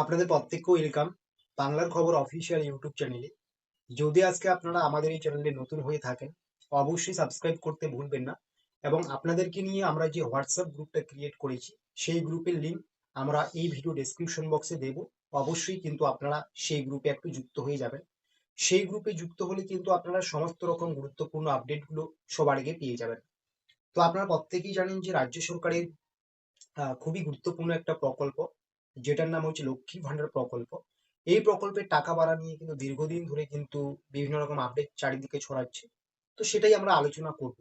আপনাদের প্রত্যেককে ওয়েলকাম বাংলার খবর অফিসিয়াল ইউটিউব চ্যানেলে যদি আজকে আপনারা আমাদের এই চ্যানেলে নতুন হয়ে থাকেন, অবশ্যই সাবস্ক্রাইব করতে ভুলবেন না এবং আপনাদেরকে নিয়ে আমরা যে হোয়াটসঅ্যাপ গ্রুপটা ক্রিয়েট করেছি, সেই গ্রুপের লিঙ্ক আমরা এই ভিডিও ডেসক্রিপশন বক্সে দেব। অবশ্যই কিন্তু আপনারা সেই গ্রুপে একটু যুক্ত হয়ে যাবেন। সেই গ্রুপে যুক্ত হলে কিন্তু আপনারা সমস্ত রকম গুরুত্বপূর্ণ আপডেটগুলো সবার আগে পেয়ে যাবেন। তো আপনারা প্রত্যেকেই জানেন যে রাজ্য সরকারের খুবই গুরুত্বপূর্ণ একটা প্রকল্প। যেটার নাম হচ্ছে লক্ষ্মী ভান্ডার প্রকল্প। এই প্রকল্পের টাকা বাড়া নিয়ে কিন্তু দীর্ঘদিন ধরে কিন্তু বিভিন্ন রকম আপডেট চারিদিকে ছড়াচ্ছে। তো সেটাই আমরা আলোচনা করব।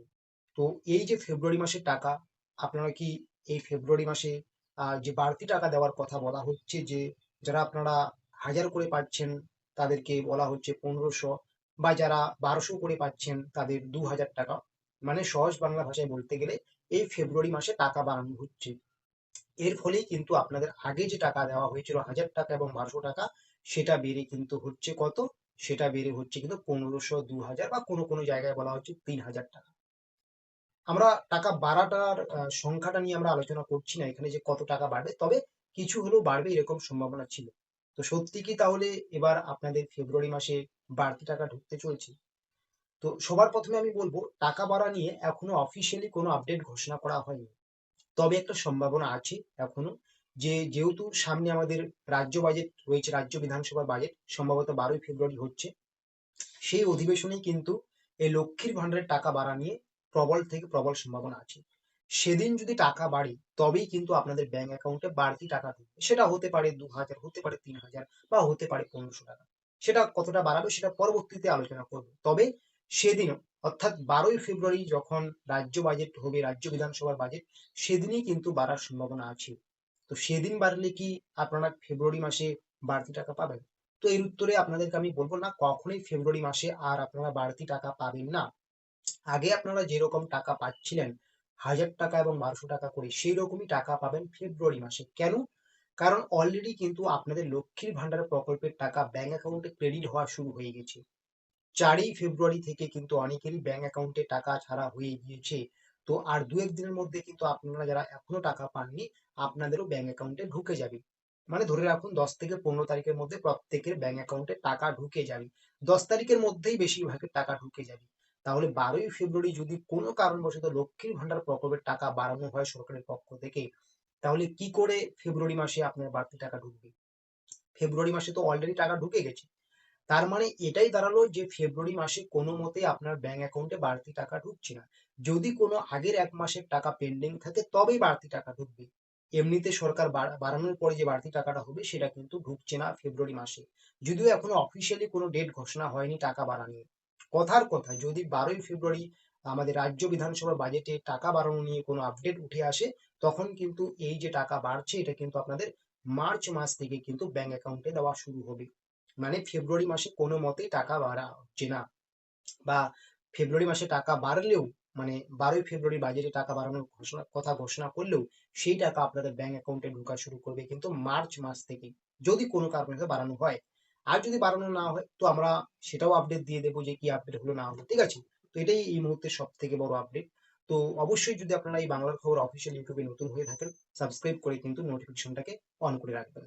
তো এই যে ফেব্রুয়ারি মাসের টাকা, আপনারা কি এই ফেব্রুয়ারি মাসে যে বাড়তি টাকা দেওয়ার কথা বলা হচ্ছে যে, যারা আপনারা হাজার করে পাচ্ছেন, তাদেরকে বলা হচ্ছে পনেরোশো বা যারা বারোশো করে পাচ্ছেন, তাদের দু হাজার টাকা। মানে সহজ বাংলা ভাষায় বলতে গেলে, এই ফেব্রুয়ারি মাসে টাকা বাড়ানো হচ্ছে। এর ফলেই কিন্তু আপনাদের আগে যে টাকা দেওয়া হয়েছিল হাজার টাকা এবং বারোশো টাকা, সেটা বেড়ে কিন্তু হচ্ছে কত? সেটা বেড়ে হচ্ছে কিন্তু পনেরোশো দু হাজার বা কোনো কোনো জায়গায় বলা হচ্ছে তিন হাজার টাকা। আমরা টাকা বাড়াটার সংখ্যাটা নিয়ে আমরা আলোচনা করছি না, এখানে যে কত টাকা বাড়বে, তবে কিছু হলেও বাড়বে এরকম সম্ভাবনা ছিল। তো সত্যি কি তাহলে এবার আপনাদের ফেব্রুয়ারি মাসে বাড়তি টাকা ঢুকতে চলছে? তো সবার প্রথমে আমি বলব, টাকা বাড়া নিয়ে এখনও অফিসিয়ালি কোনো আপডেট ঘোষণা করা হয়নি। তবে একটা সম্ভাবনা আছে এখনও যে যেহেতু সামনে আমাদের রাজ্য বাজেট রয়েছে, রাজ্য বিধানসভার বাজেট সম্ভবত বারোই ফেব্রুয়ারি হচ্ছে, সেই অধিবেশনেই কিন্তু এই লক্ষ্মীর ভান্ডারের টাকা বাড়া নিয়ে প্রবল থেকে প্রবল সম্ভাবনা আছে। সেদিন যদি টাকা বাড়ে, তবেই কিন্তু আপনাদের ব্যাংক অ্যাকাউন্টে বাড়তি টাকা ঢুকবে সেটা হতে পারে দু হাজার, হতে পারে তিন হাজার বা হতে পারে পনেরোশো টাকা। সেটা কতটা বাড়াবে সেটা পরবর্তীতে আলোচনা করব। তবে সেদিনও অর্থাৎ বারোই ফেব্রুয়ারি যখন রাজ্য বাজেট হবে, রাজ্য বিধানসভার বাজেট সেদিনই কিন্তু বাড়ার সম্ভাবনা আছে। তো সেদিন বাড়লে কি আপনারা ফেব্রুয়ারি মাসে বাড়তি টাকা পাবেন? তো এর উত্তরে আপনাদেরকে আমি বলব না, কখনোই ফেব্রুয়ারি মাসে আর আপনারা বাড়তি টাকা পাবেন না। আগে আপনারা যেরকম টাকা পাচ্ছিলেন, হাজার টাকা এবং বারোশো টাকা করে সেই রকমই টাকা পাবেন ফেব্রুয়ারি মাসে। কেন? কারণ অলরেডি কিন্তু আপনাদের লক্ষ্মীর ভান্ডার প্রকল্পের টাকা ব্যাংক অ্যাকাউন্টে ক্রেডিট হওয়া শুরু হয়ে গেছে। চারই ফেব্রুয়ারি থেকে কিন্তু অনেকেরই ব্যাংক অ্যাকাউন্টে টাকা ছাড়া হয়ে গিয়েছে। তো আর দু এক দিনের মধ্যে কিন্তু আপনারা যারা এখনও টাকা পাননি, আপনাদেরও ব্যাংক অ্যাকাউন্টে ঢুকে যাবে। মানে ধরে রাখুন, দশ থেকে পনেরো তারিখের মধ্যে প্রত্যেকের ব্যাংক অ্যাকাউন্টে টাকা ঢুকে যাবে। দশ তারিখের মধ্যেই বেশিরভাগের টাকা ঢুকে যাবে। তাহলে বারোই ফেব্রুয়ারি যদি কোনো কারণবশত লক্ষ্মীর ভান্ডার প্রকল্পের টাকা বাড়ানো হয় সরকারের পক্ষ থেকে, তাহলে কি করে ফেব্রুয়ারি মাসে আপনার বাড়তি টাকা ঢুকবে? ফেব্রুয়ারি মাসে তো অলরেডি টাকা ঢুকে গেছে। তার মানে এটাই দাঁড়াল যে ফেব্রুয়ারি মাসে কোনো মতে আপনার ব্যাংক অ্যাকাউন্টে বাড়তি টাকা ঢুকছে না। যদি কোনো আগের এক মাসের টাকা পেন্ডিং থাকে, তবেই বাড়তি টাকা ঢুকবে। এমনিতে সরকার বাড়ানোর পরে যে বাড়তি টাকাটা হবে, সেটা কিন্তু ঢুকছে না ফেব্রুয়ারি মাসে। যদিও এখনও অফিসিয়ালি কোনো ডেট ঘোষণা হয়নি টাকা বাড়ানোর কথার কথা, যদি বারোই ফেব্রুয়ারি আমাদের রাজ্য বিধানসভা বাজেটে টাকা বাড়ানো নিয়ে কোনো আপডেট উঠে আসে, তখন কিন্তু এই যে টাকা বাড়ছে, এটা কিন্তু আপনাদের মার্চ মাস থেকে কিন্তু ব্যাংক অ্যাকাউন্টে দেওয়া শুরু হবে। মানে ফেব্রুয়ারি মাসে কোনো মতেই টাকা বাড়া হচ্ছে না। বা ফেব্রুয়ারি মাসে টাকা বাড়লেও মানে বারোই ফেব্রুয়ারি বাজেটে টাকা বাড়ানোর ঘোষণা, কথা ঘোষণা করলেও সেই টাকা আপনাদের ব্যাংক অ্যাকাউন্টে ঢোকা শুরু করবে কিন্তু মার্চ মাস থেকে, যদি কোনো কারণে বাড়ানো হয়। আর যদি বাড়ানো না হয়, তো আমরা সেটাও আপডেট দিয়ে দেবো যে কি আপডেট হলো না হলো, ঠিক আছে? তো এটাই এই মুহূর্তে সব থেকে বড় আপডেট তো অবশ্যই যদি আপনারা এই বাংলার খবর অফিসিয়াল ইউটিউবে নতুন হয়ে থাকেন সাবস্ক্রাইব করে কিন্তু নোটিফিকেশনটাকে অন করে রাখবেন।